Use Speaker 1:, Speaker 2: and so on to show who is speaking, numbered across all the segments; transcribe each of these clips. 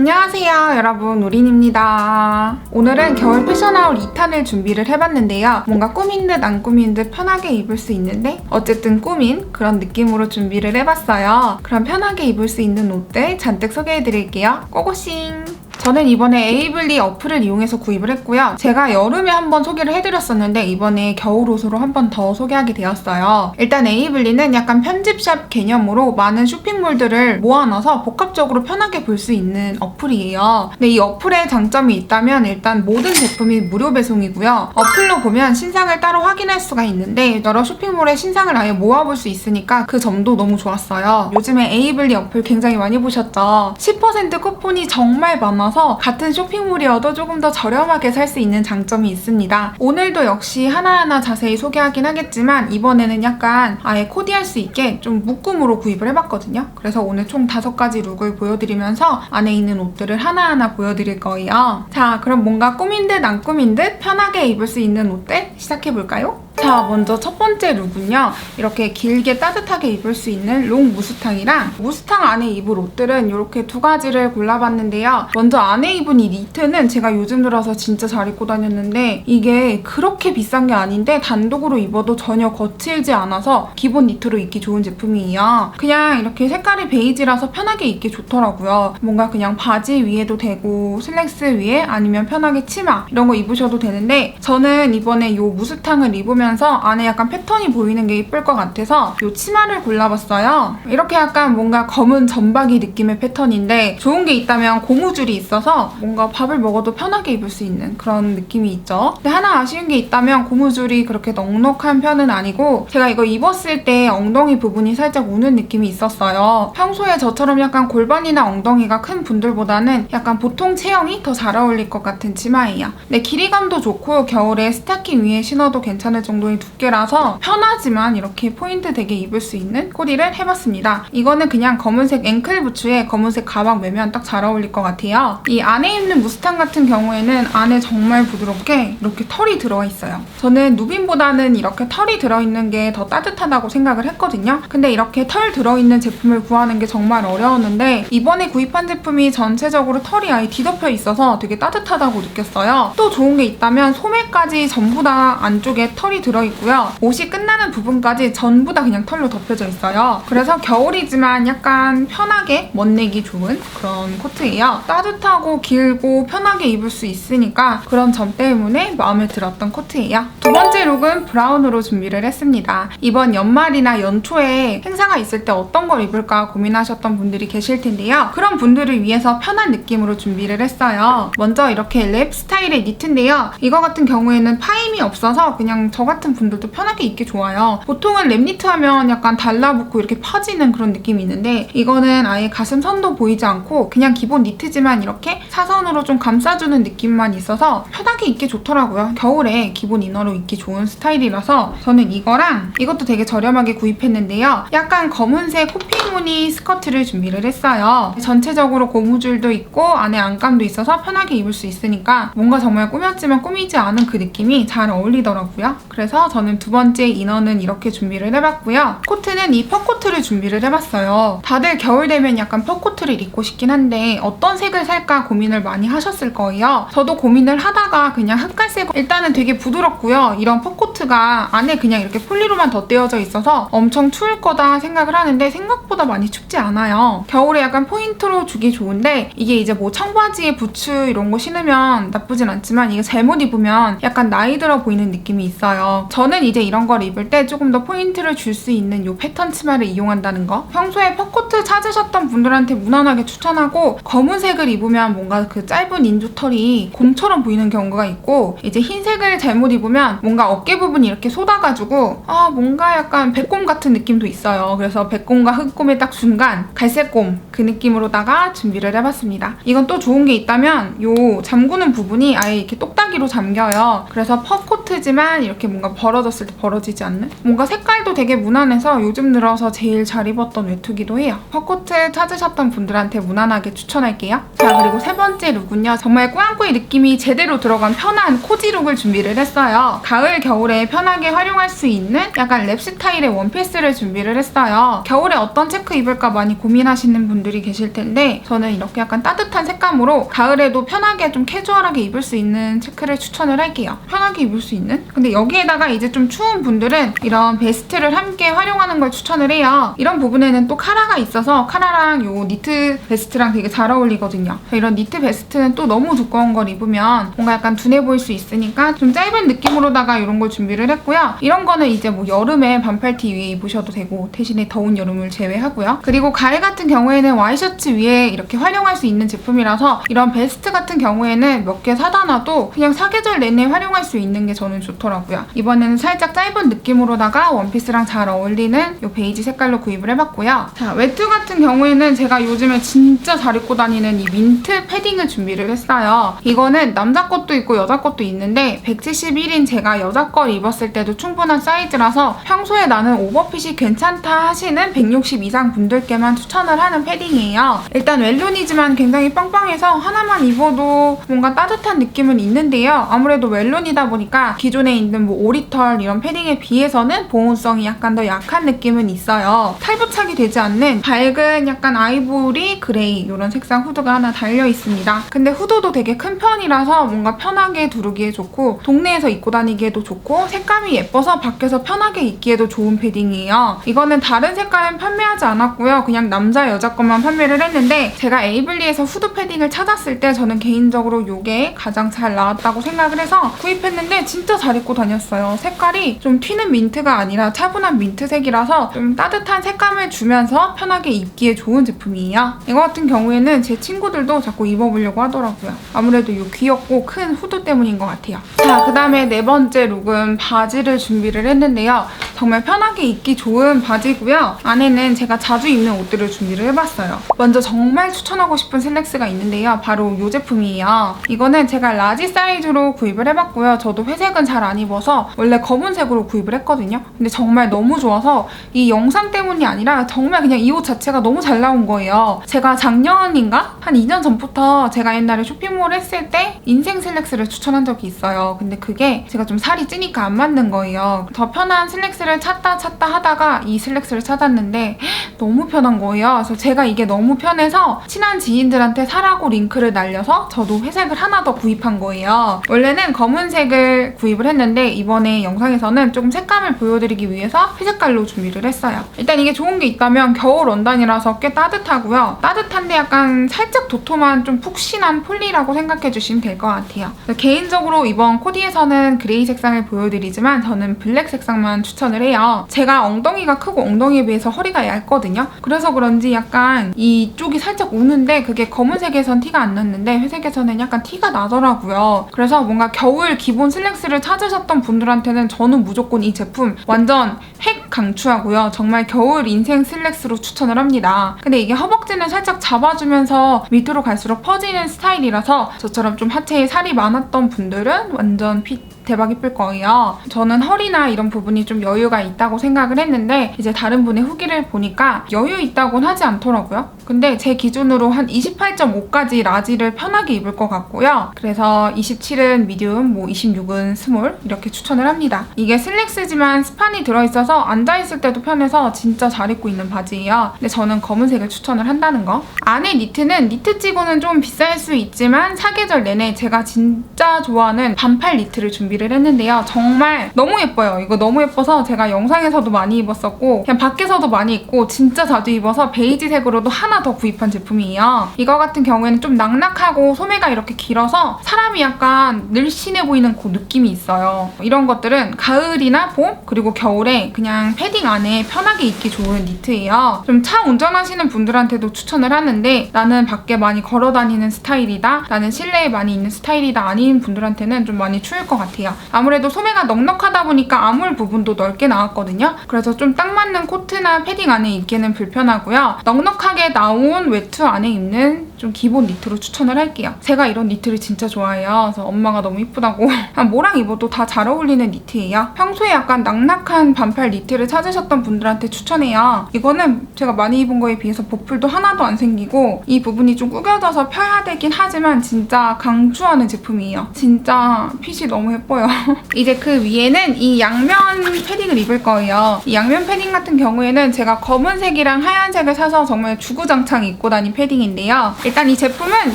Speaker 1: 안녕하세요 여러분. 우린입니다. 오늘은 겨울 패션아울 2탄을 준비를 해봤는데요. 뭔가 꾸민 듯 안 꾸민 듯 편하게 입을 수 있는데 어쨌든 꾸민 그런 느낌으로 준비를 해봤어요. 그럼 편하게 입을 수 있는 옷들 잔뜩 소개해드릴게요. 고고싱 저는 이번에 에이블리 어플을 이용해서 구입을 했고요. 제가 여름에 한번 소개를 해드렸었는데 이번에 겨울 옷으로 한번 더 소개하게 되었어요. 일단 에이블리는 약간 편집샵 개념으로 많은 쇼핑몰들을 모아놔서 복합적으로 편하게 볼 수 있는 어플이에요. 근데 이 어플의 장점이 있다면 일단 모든 제품이 무료 배송이고요. 어플로 보면 신상을 따로 확인할 수가 있는데 여러 쇼핑몰의 신상을 아예 모아볼 수 있으니까 그 점도 너무 좋았어요. 요즘에 에이블리 어플 굉장히 많이 보셨죠? 10% 쿠폰이 정말 많아서 같은 쇼핑몰이어도 조금 더 저렴하게 살 수 있는 장점이 있습니다. 오늘도 역시 하나하나 자세히 소개하긴 하겠지만 이번에는 약간 아예 코디할 수 있게 좀 묶음으로 구입을 해봤거든요. 그래서 오늘 총 다섯 가지 룩을 보여드리면서 안에 있는 옷들을 하나하나 보여드릴 거예요. 자, 그럼 뭔가 꾸민 듯 안 꾸민 듯 편하게 입을 수 있는 옷들 시작해볼까요? 자, 먼저 첫 번째 룩은요. 이렇게 길게 따뜻하게 입을 수 있는 롱 무스탕이랑 무스탕 안에 입을 옷들은 이렇게 두 가지를 골라봤는데요. 먼저 안에 입은 이 니트는 제가 요즘 들어서 진짜 잘 입고 다녔는데 이게 그렇게 비싼 게 아닌데 단독으로 입어도 전혀 거칠지 않아서 기본 니트로 입기 좋은 제품이에요. 그냥 이렇게 색깔이 베이지라서 편하게 입기 좋더라고요. 뭔가 그냥 바지 위에도 되고 슬랙스 위에 아니면 편하게 치마 이런 거 입으셔도 되는데 저는 이번에 이 무스탕을 입으면 서 안에 약간 패턴이 보이는 게 예쁠 것 같아서 이 치마를 골라봤어요. 이렇게 약간 뭔가 검은 점박이 느낌의 패턴인데 좋은 게 있다면 고무줄이 있어서 뭔가 밥을 먹어도 편하게 입을 수 있는 그런 느낌이 있죠. 근데 하나 아쉬운 게 있다면 고무줄이 그렇게 넉넉한 편은 아니고 제가 이거 입었을 때 엉덩이 부분이 살짝 우는 느낌이 있었어요. 평소에 저처럼 약간 골반이나 엉덩이가 큰 분들보다는 약간 보통 체형이 더 잘 어울릴 것 같은 치마예요. 근데 길이감도 좋고 겨울에 스타킹 위에 신어도 괜찮을 정도 의 두께라서 편하지만 이렇게 포인트 되게 입을 수 있는 코디를 해봤습니다. 이거는 그냥 검은색 앵클 부츠에 검은색 가방 매면 딱 잘 어울릴 것 같아요. 이 안에 입는 무스탕 같은 경우에는 안에 정말 부드럽게 이렇게 털이 들어가 있어요. 저는 누빈보다는 이렇게 털이 들어있는 게 더 따뜻하다고 생각을 했거든요. 근데 이렇게 털 들어있는 제품을 구하는 게 정말 어려웠는데 이번에 구입한 제품이 전체적으로 털이 아예 뒤덮여 있어서 되게 따뜻하다고 느꼈어요. 또 좋은 게 있다면 소매까지 전부 다 안쪽에 털이 들어있고요. 옷이 끝나는 부분까지 전부 다 그냥 털로 덮여져 있어요. 그래서 겨울이지만 약간 편하게 멋내기 좋은 그런 코트예요. 따뜻하고 길고 편하게 입을 수 있으니까 그런 점 때문에 마음에 들었던 코트예요. 두 번째 룩은 브라운으로 준비를 했습니다. 이번 연말이나 연초에 행사가 있을 때 어떤 걸 입을까 고민하셨던 분들이 계실 텐데요. 그런 분들을 위해서 편한 느낌으로 준비를 했어요. 먼저 이렇게 랩 스타일의 니트인데요. 이거 같은 경우에는 파임이 없어서 그냥 저 같은 분들도 편하게 입기 좋아요. 보통은 랩 니트 하면 약간 달라붙고 이렇게 퍼지는 그런 느낌이 있는데 이거는 아예 가슴 선도 보이지 않고 그냥 기본 니트지만 이렇게 사선으로 좀 감싸주는 느낌만 있어서 편하게 입기 좋더라고요. 겨울에 기본 이너로 입기 좋은 스타일이라서 저는 이거랑 이것도 되게 저렴하게 구입했는데요. 약간 검은색 코피 무늬 스커트를 준비를 했어요. 전체적으로 고무줄도 있고 안에 안감도 있어서 편하게 입을 수 있으니까 뭔가 정말 꾸몄지만 꾸미지 않은 그 느낌이 잘 어울리더라고요. 그래서 저는 두 번째 이너는 이렇게 준비를 해봤고요. 코트는 이 퍼코트를 준비를 해봤어요. 다들 겨울 되면 약간 퍼코트를 입고 싶긴 한데 어떤 색을 살까 고민을 많이 하셨을 거예요. 저도 고민을 하다가 그냥 흑갈색 일단은 되게 부드럽고요. 이런 퍼코트가 안에 그냥 이렇게 폴리로만 덧대어져 있어서 엄청 추울 거다 생각을 하는데 생각보다 많이 춥지 않아요. 겨울에 약간 포인트로 주기 좋은데 이게 이제 뭐 청바지에 부츠 이런 거 신으면 나쁘진 않지만 이게 잘못 입으면 약간 나이 들어 보이는 느낌이 있어요. 저는 이제 이런 걸 입을 때 조금 더 포인트를 줄 수 있는 이 패턴 치마를 이용한다는 거. 평소에 퍼코트 찾으셨던 분들한테 무난하게 추천하고 검은색을 입으면 뭔가 그 짧은 인조털이 곰처럼 보이는 경우가 있고 이제 흰색을 잘못 입으면 뭔가 어깨 부분이 이렇게 쏟아가지고 아 뭔가 약간 백곰 같은 느낌도 있어요. 그래서 백곰과 흑곰의 딱 중간 갈색곰 그 느낌으로다가 준비를 해봤습니다. 이건 또 좋은 게 있다면 요 잠그는 부분이 아예 이렇게 똑딱이로 잠겨요. 그래서 퍼코트 코트지만 이렇게 뭔가 벌어졌을 때 벌어지지 않는 뭔가 색깔도 되게 무난해서 요즘 들어서 제일 잘 입었던 외투기도 해요. 퍼코트 찾으셨던 분들한테 무난하게 추천할게요. 자 그리고 세 번째 룩은요. 정말 꾸안꾸의 느낌이 제대로 들어간 편한 코지 룩을 준비를 했어요. 가을 겨울에 편하게 활용할 수 있는 약간 랩 스타일의 원피스를 준비를 했어요. 겨울에 어떤 체크 입을까 많이 고민하시는 분들이 계실 텐데 저는 이렇게 약간 따뜻한 색감으로 가을에도 편하게 좀 캐주얼하게 입을 수 있는 체크를 추천을 할게요. 편하게 입을 수 있는? 근데 여기에다가 이제 좀 추운 분들은 이런 베스트를 함께 활용하는 걸 추천을 해요. 이런 부분에는 또 카라가 있어서 카라랑 요 니트 베스트랑 되게 잘 어울리거든요. 이런 니트 베스트는 또 너무 두꺼운 걸 입으면 뭔가 약간 둔해 보일 수 있으니까 좀 짧은 느낌으로다가 이런 걸 준비를 했고요. 이런 거는 이제 뭐 여름에 반팔티 위에 입으셔도 되고 대신에 더운 여름을 제외하고요. 그리고 가을 같은 경우에는 와이셔츠 위에 이렇게 활용할 수 있는 제품이라서 이런 베스트 같은 경우에는 몇 개 사다 놔도 그냥 사계절 내내 활용할 수 있는 게 저는 좋더라고요. 이번에는 살짝 짧은 느낌으로다가 원피스랑 잘 어울리는 이 베이지 색깔로 구입을 해봤고요. 자, 외투 같은 경우에는 제가 요즘에 진짜 잘 입고 다니는 이 민트 패딩을 준비를 했어요. 이거는 남자 것도 있고 여자 것도 있는데 171인 제가 여자 걸 입었을 때도 충분한 사이즈라서 평소에 나는 오버핏이 괜찮다 하시는 160 이상 분들께만 추천을 하는 패딩이에요. 일단 웰론이지만 굉장히 빵빵해서 하나만 입어도 뭔가 따뜻한 느낌은 있는데요. 아무래도 웰론이다 보니까 기존에 있는 뭐 오리털 이런 패딩에 비해서는 보온성이 약간 더 약한 느낌은 있어요. 탈부착이 되지 않는 밝은 약간 아이보리 그레이 이런 색상 후드가 하나 달려 있습니다. 근데 후드도 되게 큰 편이라서 뭔가 편하게 두르기에 좋고 동네에서 입고 다니기에도 좋고 색감이 예뻐서 밖에서 편하게 입기에도 좋은 패딩이에요. 이거는 다른 색깔은 판매하지 않았고요. 그냥 남자 여자 것만 판매를 했는데 제가 에이블리에서 후드 패딩을 찾았을 때 저는 개인적으로 이게 가장 잘 나왔다고 생각을 해서 구입했는데 진짜 잘 입고 다녔어요. 색깔이 좀 튀는 민트가 아니라 차분한 민트색이라서 좀 따뜻한 색감을 주면서 편하게 입기에 좋은 제품이에요. 이거 같은 경우에는 제 친구들도 자꾸 입어보려고 하더라고요. 아무래도 이 귀엽고 큰 후드 때문인 것 같아요. 자, 그 다음에 네 번째 룩은 바지를 준비를 했는데요. 정말 편하게 입기 좋은 바지고요. 안에는 제가 자주 입는 옷들을 준비를 해봤어요. 먼저 정말 추천하고 싶은 슬랙스가 있는데요. 바로 이 제품이에요. 이거는 제가 라지 사이즈로 구입을 해봤고요. 저도 회색은 잘 안 입어서 원래 검은색으로 구입을 했거든요. 근데 정말 너무 좋아서 이 영상 때문이 아니라 정말 그냥 이 옷 자체가 너무 잘 나온 거예요. 제가 작년인가? 한 2년 전부터 제가 옛날에 쇼핑몰 했을 때 인생 슬랙스를 추천한 적이 있어요. 근데 그게 제가 좀 살이 찌니까 안 맞는 거예요. 더 편한 슬랙스를 찾다 찾다 하다가 이 슬랙스를 찾았는데 너무 편한 거예요. 그래서 제가 이게 너무 편해서 친한 지인들한테 사라고 링크를 날려서 저도 회색을 하나 더 구입한 거예요. 원래는 검은색을 구입 을 했는데 이번에 영상에서는 조금 색감을 보여드리기 위해서 회색깔로 준비를 했어요. 일단 이게 좋은 게 있다면 겨울 원단이라서 꽤 따뜻하고요. 따뜻한데 약간 살짝 도톰한 좀 푹신한 폴리라고 생각해 주시면 될 것 같아요. 개인적으로 이번 코디에서는 그레이 색상을 보여드리지만 저는 블랙 색상만 추천을 해요. 제가 엉덩이가 크고 엉덩이에 비해서 허리가 얇거든요. 그래서 그런지 약간 이쪽이 살짝 우는데 그게 검은색에선 티가 안 났는데 회색에서는 약간 티가 나더라고요. 그래서 뭔가 겨울 기본 슬랙스를 찾으셨던 분들한테는 저는 무조건 이 제품 완전 핵 강추하고요. 정말 겨울 인생 슬랙스로 추천을 합니다. 근데 이게 허벅지는 살짝 잡아주면서 밑으로 갈수록 퍼지는 스타일이라서 저처럼 좀 하체에 살이 많았던 분들은 완전 핏 대박 이쁠 거예요. 저는 허리나 이런 부분이 좀 여유가 있다고 생각을 했는데 이제 다른 분의 후기를 보니까 여유 있다고는 하지 않더라고요. 근데 제 기준으로 한 28.5까지 라지를 편하게 입을 것 같고요. 그래서 27은 미디움, 뭐 26은 스몰 이렇게 추천을 합니다. 이게 슬랙스지만 스판이 들어있어서 앉아있을 때도 편해서 진짜 잘 입고 있는 바지예요. 근데 저는 검은색을 추천을 한다는 거. 안에 니트는 니트 치고는 좀 비쌀 수 있지만 사계절 내내 제가 진짜 좋아하는 반팔 니트를 준비 를 했는데요. 정말 너무 예뻐요. 이거 너무 예뻐서 제가 영상에서도 많이 입었었고 그냥 밖에서도 많이 입고 진짜 자주 입어서 베이지색으로도 하나 더 구입한 제품이에요. 이거 같은 경우에는 좀 낙낙하고 소매가 이렇게 길어서 사람이 약간 늘씬해 보이는 그 느낌이 있어요. 이런 것들은 가을이나 봄 그리고 겨울에 그냥 패딩 안에 편하게 입기 좋은 니트예요. 좀 차 운전하시는 분들한테도 추천을 하는데 나는 밖에 많이 걸어 다니는 스타일이다. 나는 실내에 많이 있는 스타일이다 아닌 분들한테는 좀 많이 추울 것 같아요. 아무래도 소매가 넉넉하다 보니까 아물 부분도 넓게 나왔거든요. 그래서 좀 딱 맞는 코트나 패딩 안에 입기는 불편하고요. 넉넉하게 나온 외투 안에 입는 좀 기본 니트로 추천을 할게요. 제가 이런 니트를 진짜 좋아해요. 그래서 엄마가 너무 이쁘다고 한 뭐랑 입어도 다 잘 어울리는 니트예요. 평소에 약간 낙낙한 반팔 니트를 찾으셨던 분들한테 추천해요. 이거는 제가 많이 입은 거에 비해서 보풀도 하나도 안 생기고 이 부분이 좀 구겨져서 펴야 되긴 하지만 진짜 강추하는 제품이에요. 진짜 핏이 너무 예뻐요. 이제 그 위에는 이 양면 패딩을 입을 거예요. 이 양면 패딩 같은 경우에는 제가 검은색이랑 하얀색을 사서 정말 주구장창 입고 다닌 패딩인데요. 일단 이 제품은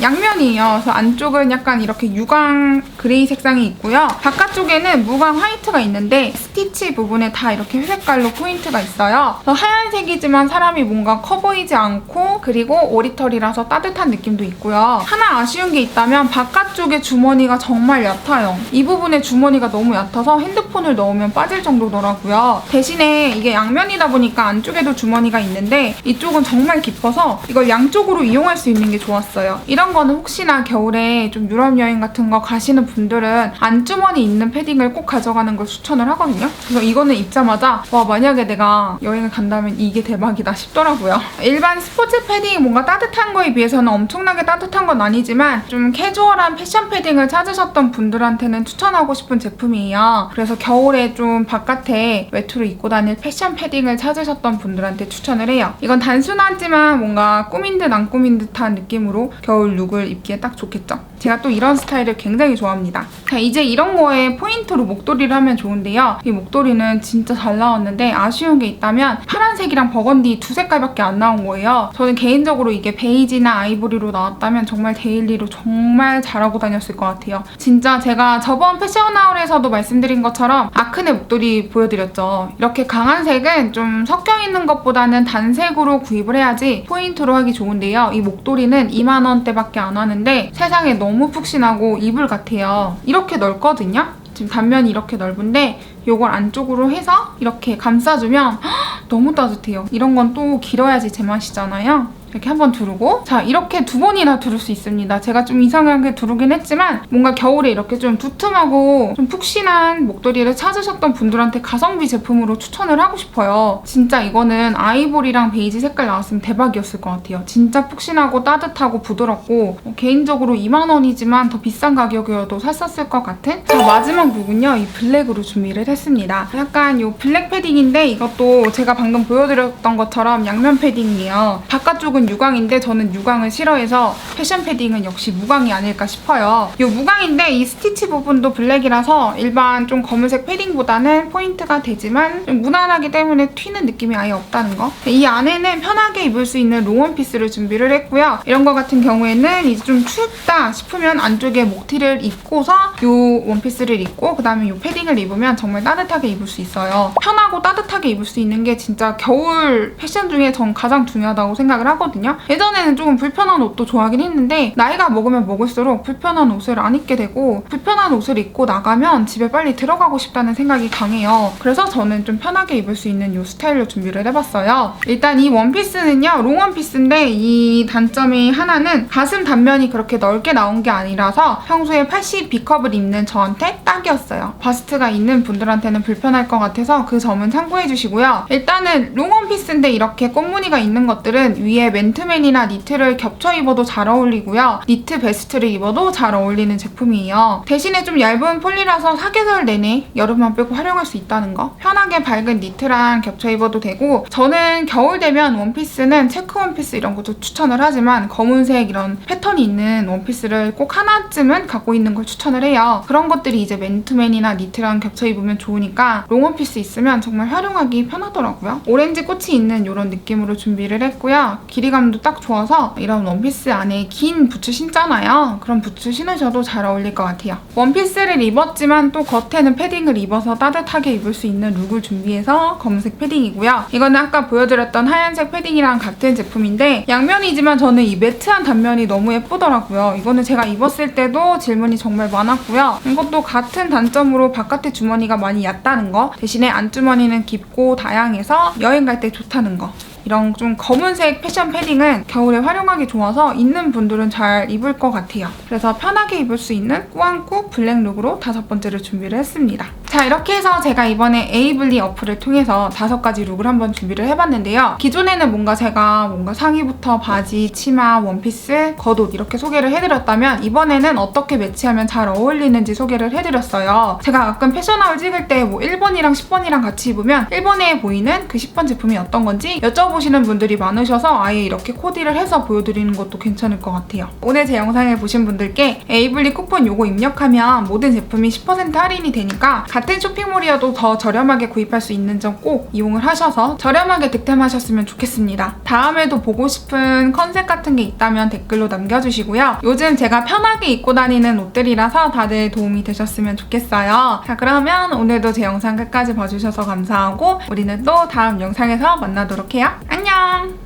Speaker 1: 양면이에요. 그래서 안쪽은 약간 이렇게 유광 그레이 색상이 있고요. 바깥쪽에는 무광 화이트가 있는데 스티치 부분에 다 이렇게 회색깔로 포인트가 있어요. 하얀색이지만 사람이 뭔가 커 보이지 않고 그리고 오리털이라서 따뜻한 느낌도 있고요. 하나 아쉬운 게 있다면 바깥쪽에 주머니가 정말 얕아요. 이 부분에 주머니가 너무 얕아서 핸드폰을 넣으면 빠질 정도더라고요. 대신에 이게 양면이다 보니까 안쪽에도 주머니가 있는데 이쪽은 정말 깊어서 이걸 양쪽으로 이용할 수 있는 게 좋았어요. 이런 거는 혹시나 겨울에 좀 유럽 여행 같은 거 가시는 분들은 안주머니 있는 패딩을 꼭 가져가는 걸 추천을 하거든요. 그래서 이거는 입자마자 와 만약에 내가 여행을 간다면 이게 대박이다 싶더라고요. 일반 스포츠 패딩이 뭔가 따뜻한 거에 비해서는 엄청나게 따뜻한 건 아니지만 좀 캐주얼한 패션 패딩을 찾으셨던 분들한테는 추천하고 싶은 제품이에요. 그래서 겨울에 좀 바깥에 외투로 입고 다닐 패션 패딩을 찾으셨던 분들한테 추천을 해요. 이건 단순하지만 뭔가 꾸민 듯 안 꾸민 듯한 느낌 으로 겨울 룩을 입기에 딱 좋겠죠. 제가 또 이런 스타일을 굉장히 좋아합니다. 자, 이제 이런 거에 포인트로 목도리를 하면 좋은데요. 이 목도리는 진짜 잘 나왔는데 아쉬운 게 있다면 파란색이랑 버건디 두 색깔밖에 안 나온 거예요. 저는 개인적으로 이게 베이지나 아이보리로 나왔다면 정말 데일리로 정말 잘하고 다녔을 것 같아요. 진짜 제가 저번 패션하울에서도 말씀드린 것처럼 아크네 목도리 보여드렸죠. 이렇게 강한 색은 좀 섞여 있는 것보다는 단색으로 구입을 해야지 포인트로 하기 좋은데요. 이 목도리는 2만 원대밖에 안 하는데 세상에 너무 푹신하고 이불 같아요. 이렇게 넓거든요. 지금 단면이 이렇게 넓은데 이걸 안쪽으로 해서 이렇게 감싸주면 헉, 너무 따뜻해요. 이런 건 또 길어야지 제맛이잖아요. 이렇게 한 번 두르고 자 이렇게 두 번이나 두를 수 있습니다. 제가 좀 이상하게 두르긴 했지만 뭔가 겨울에 이렇게 좀 두툼하고 좀 푹신한 목도리를 찾으셨던 분들한테 가성비 제품으로 추천을 하고 싶어요. 진짜 이거는 아이보리랑 베이지 색깔 나왔으면 대박이었을 것 같아요. 진짜 푹신하고 따뜻하고 부드럽고 어, 개인적으로 2만 원이지만 더 비싼 가격이어도 샀었을 것 같은 자 마지막 룩은요 이 블랙으로 준비를 했습니다. 약간 이 블랙 패딩인데 이것도 제가 방금 보여드렸던 것처럼 양면 패딩이에요. 바깥쪽은 유광인데 저는 유광을 싫어해서 패션 패딩은 역시 무광이 아닐까 싶어요. 이 무광인데 이 스티치 부분도 블랙이라서 일반 좀 검은색 패딩보다는 포인트가 되지만 좀 무난하기 때문에 튀는 느낌이 아예 없다는 거. 이 안에는 편하게 입을 수 있는 롱원 피스를 준비를 했고요. 이런 거 같은 경우에는 이제 좀 춥다 싶으면 안쪽에 목티를 입고서 이 원피스를 입고 그다음에 이 패딩을 입으면 정말 따뜻하게 입을 수 있어요. 편하고 따뜻하게 입을 수 있는 게 진짜 겨울 패션 중에 전 가장 중요하다고 생각을 하거든요. 예전에는 조금 불편한 옷도 좋아하긴 했는데 나이가 먹으면 먹을수록 불편한 옷을 안 입게 되고 불편한 옷을 입고 나가면 집에 빨리 들어가고 싶다는 생각이 강해요. 그래서 저는 좀 편하게 입을 수 있는 이 스타일로 준비를 해봤어요. 일단 이 원피스는요 롱원피스인데 이 단점이 하나는 가슴 단면이 그렇게 넓게 나온 게 아니라서 평소에 80 B컵을 입는 저한테 딱이었어요. 바스트가 있는 분들한테는 불편할 것 같아서 그 점은 참고해 주시고요. 일단은 롱원피스인데 이렇게 꽃무늬가 있는 것들은 위에 맨 투맨이나 니트를 겹쳐 입어도 잘 어울리고요. 니트 베스트를 입어도 잘 어울리는 제품이에요. 대신에 좀 얇은 폴리라서 사계절 내내 여름만 빼고 활용할 수 있다는 거. 편하게 밝은 니트랑 겹쳐 입어도 되고 저는 겨울 되면 원피스는 체크 원피스 이런 것도 추천을 하지만 검은색 이런 패턴이 있는 원피스를 꼭 하나쯤은 갖고 있는 걸 추천을 해요. 그런 것들이 이제 맨투맨이나 니트랑 겹쳐 입으면 좋으니까 롱 원피스 있으면 정말 활용하기 편하더라고요. 오렌지 꽃이 있는 이런 느낌으로 준비를 했고요. 길이 감도 딱 좋아서 이런 원피스 안에 긴 부츠 신잖아요. 그럼 부츠 신으셔도 잘 어울릴 것 같아요. 원피스를 입었지만 또 겉에는 패딩을 입어서 따뜻하게 입을 수 있는 룩을 준비해서 검은색 패딩이고요. 이거는 아까 보여드렸던 하얀색 패딩이랑 같은 제품인데 양면이지만 저는 이 매트한 단면이 너무 예쁘더라고요. 이거는 제가 입었을 때도 질문이 정말 많았고요. 이것도 같은 단점으로 바깥에 주머니가 많이 얕다는 거 대신에 안주머니는 깊고 다양해서 여행 갈 때 좋다는 거 이런 좀 검은색 패션 패딩은 겨울에 활용하기 좋아서 있는 분들은 잘 입을 것 같아요. 그래서 편하게 입을 수 있는 꾸안꾸 블랙 룩으로 다섯 번째를 준비를 했습니다. 자 이렇게 해서 제가 이번에 에이블리 어플을 통해서 다섯 가지 룩을 한번 준비를 해봤는데요. 기존에는 뭔가 제가 뭔가 상의부터 바지, 치마, 원피스, 겉옷 이렇게 소개를 해드렸다면 이번에는 어떻게 매치하면 잘 어울리는지 소개를 해드렸어요. 제가 가끔 패션아웃 찍을 때 뭐 1번이랑 10번이랑 같이 입으면 1번에 보이는 그 10번 제품이 어떤 건지 여쭤보시는 분들이 많으셔서 아예 이렇게 코디를 해서 보여드리는 것도 괜찮을 것 같아요. 오늘 제 영상을 보신 분들께 에이블리 쿠폰 요거 입력하면 모든 제품이 10% 할인이 되니까 같은 쇼핑몰이어도 더 저렴하게 구입할 수 있는 점 꼭 이용을 하셔서 저렴하게 득템하셨으면 좋겠습니다. 다음에도 보고 싶은 컨셉 같은 게 있다면 댓글로 남겨주시고요. 요즘 제가 편하게 입고 다니는 옷들이라서 다들 도움이 되셨으면 좋겠어요. 자 그러면 오늘도 제 영상 끝까지 봐주셔서 감사하고 우리는 또 다음 영상에서 만나도록 해요. 안녕!